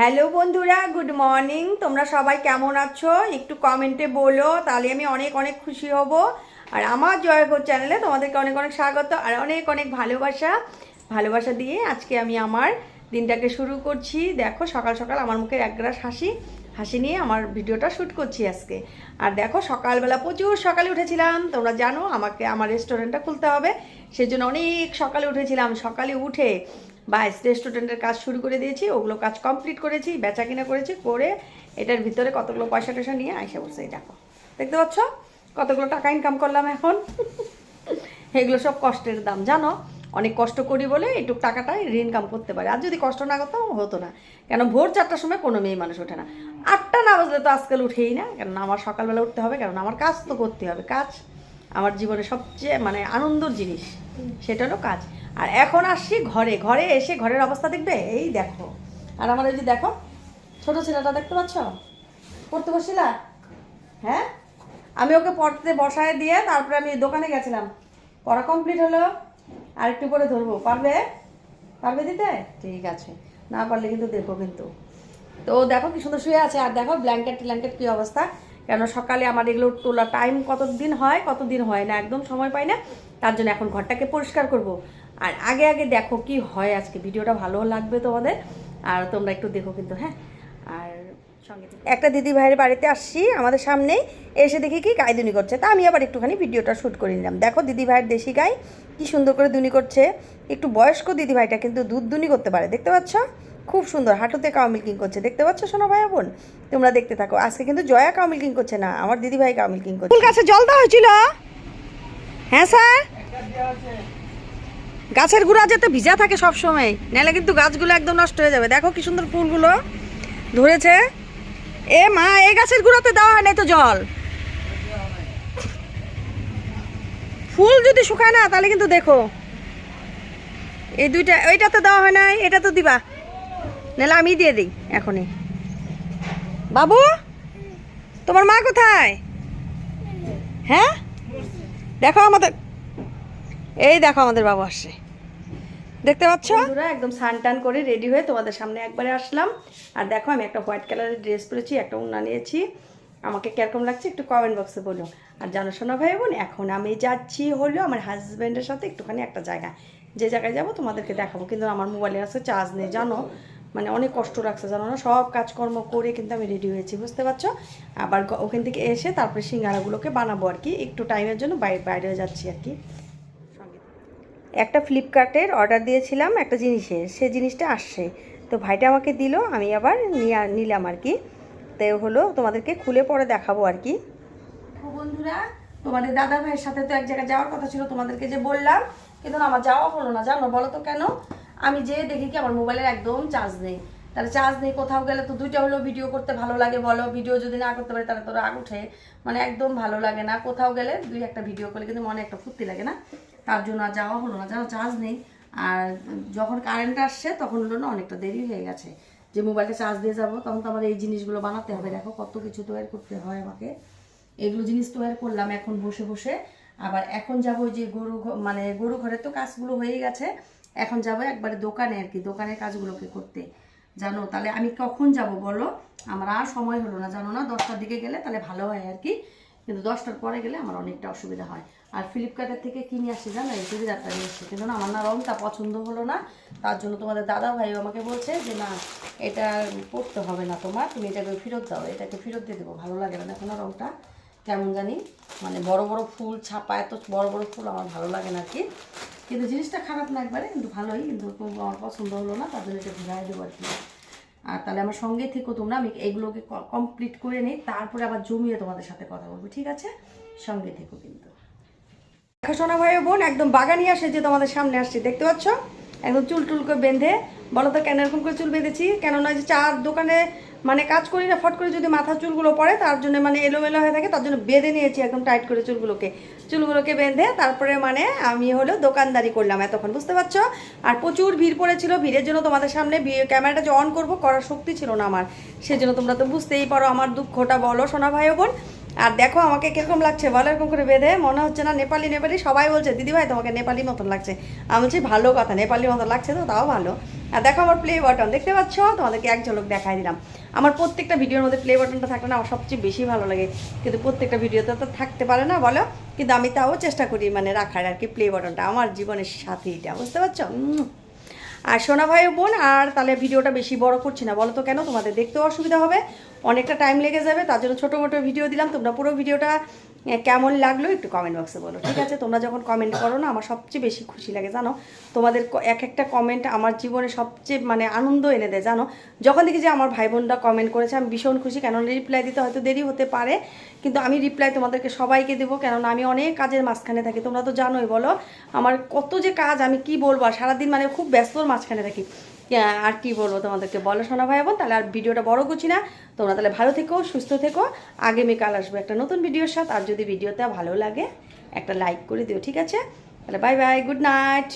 Hello বন্ধুরা, good morning. তোমরা সবাই কেমন আছো? একটু কমেন্টে বলো, তাহলে আমি অনেক অনেক খুশি হব। আর আমার জয়গর চ্যানেলে তোমাদেরকে অনেক অনেক স্বাগত আর অনেক অনেক ভালোবাসা। ভালোবাসা দিয়ে আজকে আমি আমার দিনটাকে শুরু করছি। দেখো, সকাল সকাল আমার মুখে এক গ্রাস হাসি। হাসি নিয়ে আমার ভিডিওটা শ্যুট করছি আজকে। আর দেখো, সকালবেলা প্রচুর সকালে উঠেছিলাম। তোমরা জানো, আমাকে আমার রেস্টুরেন্টটা খুলতে হবে। সেজন্য অনেক সকালে উঠেছিলাম। সকালে উঠে বাস রেস্টুরেন্টের কাজ শুরু করে দিয়েছি, ওগুলো কাজ কমপ্লিট করেছি বেচা কিনা করেছি, করে এটার ভিতরে কতগুলো পয়সা টয়সা নিয়ে আইসা বসে দেখো। দেখতে পাচ্ছ? কতগুলো টাকা ইনকাম করলাম এখন? এগুলো সব কষ্টের দাম, জানো? অনেক কষ্ট করি বলে এইটুক টাকাটাই ইনকাম করতে পারে। আর যদি কষ্ট না করতাম হতো না। কেন ভোর চারটার সময় কোনো মেয়ে মানুষ ওঠে না। আটটা না বাজলে তো আজকাল উঠেই না। কেন আমার সকালবেলা উঠতে হবে কারণ আমার কাজ তো করতে হবে। কাজ আমার জীবনে সবচেয়ে মানে আনন্দর জিনিস, সেটা হলো কাজ। আর এখন আসছি ঘরে। ঘরে এসে ঘরের অবস্থা দেখবে? এই দেখো। আর আমার যে দেখো, ছোট ছেলেটা দেখতে পাচ্ছ? পড়তে বসিলা হ্যাঁ? আমি ওকে পড়তে বসায় দিয়ে তারপরে আমি দোকানে গেছিলাম। পড়া কমপ্লিট হলো। আর একটু পরে ধরবো। পারবে? পারবে দিতে? ঠিক আছে। না পারলে কিন্তু দেখো কিন্তু। তো দেখো কি সুন্দর শুয়ে আছে। আর দেখো ব্ল্যাঙ্কেট ট্ল্যাঙ্কেট কী অবস্থা? কেন সকালে আমার এগুলো তোলা টাইম কতদিন হয় কতদিন হয় না? একদম সময় পাই না। তার জন্য এখন ঘরটাকে পরিষ্কার করব। আর আগে আগে দেখো কি হয় আজকে। ভিডিওটা ভালো লাগবে তোমাদের, আর তোমরা একটু দেখো কিন্তু হ্যাঁ? আর সঙ্গে একটা দিদি ভাইয়ের বাড়িতে আসছি, আমাদের সামনে এসে দেখি কি গাই দুনি করছে। তা আমি আবার একটুখানি ভিডিওটা শ্যুট করে নিলাম। দেখো দিদি ভাইয়ের দেশি গাই, কি সুন্দর করে দুনি করছে। একটু বয়স্ক দিদি ভাইটা কিন্তু দুধ দুনি করতে পারে, দেখতে পাচ্ছ? খুব সুন্দর, হাঁটুতে কাউ মিল্কিং করছে। দেখতে পাচ্ছ শোনো ভাই বোন? তোমরা দেখতে থাকো। আজকে কিন্তু জয়া কাউ মিল্কিং করছে না, আমার দিদি ভাই কাউ মিল্কিং করছে গাছে জল দেওয়া হয়েছিল? হ্যাঁ স্যার? গাছের গুঁড়া যাতে ভিজা থাকে সব সময় নাহলে কিন্তু গাছগুলো একদম নষ্ট হয়ে যাবে। দেখো কি সুন্দর ফুলগুলো ধরেছে। এ মা এই গাছের গুঁড়াতে দেওয়া হয় নাই তো জল। ফুল যদি শুকায় না, তাহলে কিন্তু দেখো। এই দুইটা ওইটা তো দেওয়া হয় না এটা তো দিবা। নাহলে আমি দিয়ে দিই, এখনই। বাবু, তোমার মা কোথায়? হ্যাঁ? দেখো আমাদের এই দেখো আমাদের বাবু আসছে। দেখতে পাচ্ছ? বন্ধুরা, একদম সান টান করে রেডি হয়ে তোমাদের সামনে একবারে আসলাম। আর দেখো, আমি একটা হোয়াইট কালারের ড্রেস পরেছি, একটা উন্না নিয়েছি। আমাকে কীরকম লাগছে একটু কমেন্ট বক্সে বলো। আর জানো শোনা ভাই বোন, এখন আমি যাচ্ছি হলো আমার হাজব্যান্ডের সাথে একটুখানি একটা জায়গা যে জায়গায় যাব তোমাদেরকে দেখাবো। কিন্তু আমার মোবাইলে আছে চার্জ নেই, জানো? মানে অনেক কষ্ট লাগছে, জানো না? সব কাজকর্ম করে কিন্তু আমি রেডি হয়েছি, বুঝতে পারছ? আবার ওখান থেকে এসে তারপরে সিঙ্গারাগুলোকে বানাবো আর কি। একটু টাইমের জন্য বাইরে বাইরে যাচ্ছি আর কি। একটা ফ্লিপকার্টের অর্ডার দিয়েছিলাম একটা জিনিসের, সে জিনিসটা আসছে। তো ভাইটা আমাকে দিল, আমি আবার নিয়ে, নিলাম আর কি। তো হলো তোমাদেরকে খুলে পরে দেখাবো আর কি। বন্ধুরা, তোমাদের দাদা ভাইয়ের সাথে তো এক জায়গায় যাওয়ার কথা ছিল, তোমাদেরকে যে বললাম, কিন্তু আমার যাওয়া হলো না। জানো বলো তো কেন? আমি যে দেখি কি আমার মোবাইলের একদম চার্জ নেই। তাহলে চার্জ নেই, কোথাও গেলে তো দুইটা হলো ভিডিও করতে ভালো লাগে বলো। ভিডিও যদি না করতে পারি, তাহলে তো রাগ উঠে। মানে একদম ভালো লাগে না। কোথাও গেলে দুই একটা ভিডিও করলে কিন্তু মনে একটা ফুর্তি লাগে না। তার জন্য আর যাওয়া হলো না, যেন চার্জ নেই। আর যখন কারেন্ট আসছে, তখন হলো না অনেকটা দেরি হয়ে গেছে। যে মোবাইলটা চার্জ দিয়ে যাব, তখন তো আমার এই জিনিসগুলো বানাতে হবে। দেখো কত কিছু তৈরি করতে হয় আমাকে। এগুলো জিনিস তৈরি করলাম এখন বসে বসে। আবার এখন যাব যে গরু মানে গরু ঘরের তো কাজগুলো হয়ে গেছে। এখন যাব একবারে দোকানে আর কি, দোকানের কাজগুলোকে করতে। জানো, তাহলে আমি কখন যাব বলো? আমার আর সময় হলো না, জানো না? দশটার দিকে গেলে তাহলে ভালো হয় আর কি। কিন্তু দশটার পরে গেলে আমার অনেকটা অসুবিধা হয়। আর ফ্লিপকার্টের থেকে কিনে আসি জানো? এই চুড়িদারটা নিয়ে এসেছি কিন্তু আমার না রঙটা পছন্দ হলো না। তার জন্য তোমাদের দাদা ভাই আমাকে বলছে যে, না, এটা পড়তে হবে না তোমার। তুমি এটাকে ফেরত দাও। এটাকে ফেরত দিয়ে দেবো। ভালো লাগে না। দেখো না রঙটা কেমন জানি। মানে বড় বড় ফুল ছাপা, এত বড় বড় ফুল আমার ভালো লাগে না কি। কিন্তু জিনিসটা খারাপ না একবারে, কিন্তু ভালোই। কিন্তু আমার পছন্দ হলো না, তার জন্য এটা ঘুরাই দেবো আর কি। আর তাহলে আমার সঙ্গে থেকো তোমরা, আমি এগুলোকে কমপ্লিট করে নিই, তারপরে আবার জমিয়ে তোমাদের সাথে কথা বলব, ঠিক আছে? সঙ্গে থেকো কিন্তু। দেখাশোনা ভাই বোন, একদম বাগানি আসে যে তোমাদের সামনে আসছে, দেখতে পাচ্ছ? একদম চুল টুল করে বেঁধে, বলো তো কেন এরকম করে চুল বেঁধেছি? কেননা যে চার দোকানে মানে কাজ করি না ফট করে যদি মাথার চুলগুলো পড়ে, তার জন্য মানে এলোমেলো হয়ে থাকে, তার জন্য বেঁধে নিয়েছি একদম টাইট করে চুলগুলোকে। চুলগুলোকে বেঁধে তারপরে মানে আমি হলো দোকানদারি করলাম এতক্ষণ, বুঝতে পারছ? আর প্রচুর ভিড় পড়েছিল, ভিড়ের জন্য তোমাদের সামনে ক্যামেরাটা যে অন করব করার শক্তি ছিল না আমার। সেজন্য তোমরা তো বুঝতেই পারো আমার দুঃখটা, বলো সোনা ভাই বোন। আর দেখো আমাকে কীরকম লাগছে, বলো এরকম করে বেঁধে, মনে হচ্ছে না নেপালি নেপালি সবাই বলছে, দিদি ভাই, তোমাকে নেপালি মতন লাগছে। আমি বলছি, ভালো কথা, নেপালি মতন লাগছে তো, তাও ভালো। আর দেখো আমার প্লে বাটন দেখতে পাচ্ছ? তোমাদেরকে এক ঝলক দেখাই দিলাম। আমার প্রত্যেকটা ভিডিওর মধ্যে প্লে বাটনটা থাকলে না, আমার সবচেয়ে বেশি ভালো লাগে। কিন্তু প্রত্যেকটা ভিডিওতে তো থাকতে পারে না, বলো? কিন্তু আমি তাও চেষ্টা করি মানে রাখার আর কি প্লে বাটনটা আমার জীবনের সাথে এটা, বুঝতে পারছ? আর সোনা ভাই বোন, আর তাহলে ভিডিওটা বেশি বড় করছি না, বলো তো কেন? তোমাদের দেখতেও অসুবিধা হবে, অনেকটা টাইম লেগে যাবে, তার জন্য ছোটো মোটো ভিডিও দিলাম, তোমরা পুরো ভিডিওটা কেমন লাগল একটু কমেন্ট বক্সে বলো। ঠিক আছে, তোমরা যখন কমেন্ট করো না, আমার সবচেয়ে বেশি খুশি লাগে, জানো? তোমাদের এক একটা কমেন্ট আমার জীবনে সবচেয়ে মানে আনন্দ এনে দেয়, জানো? যখন দেখি যে আমার ভাই বোনরা কমেন্ট করেছে, আমি ভীষণ খুশি। কেননা রিপ্লাই দিতে হয়তো দেরি হতে পারে, কিন্তু আমি রিপ্লাই তোমাদেরকে সবাইকে দেবো। কেননা, আমি অনেক কাজের মাঝখানে থাকি, তোমরা তো জানোই, বলো? আমার কত যে কাজ আমি কি বলব? আর সারাদিন মানে খুব ব্যস্তর মাঝখানে থাকি। আর কি বলব তোমাদেরকে? বলো শোনা ভাই, বোন, তাহলে আর ভিডিওটা বড় করছি না। তোমরা তাহলে ভালো থেকো, সুস্থ থেকো। আগামীকাল আসব একটা নতুন ভিডিওর সাথে। আর যদি ভিডিওটা ভালো লাগে, একটা লাইক করে দিও, ঠিক আছে? তাহলে বাই বাই গুড নাইট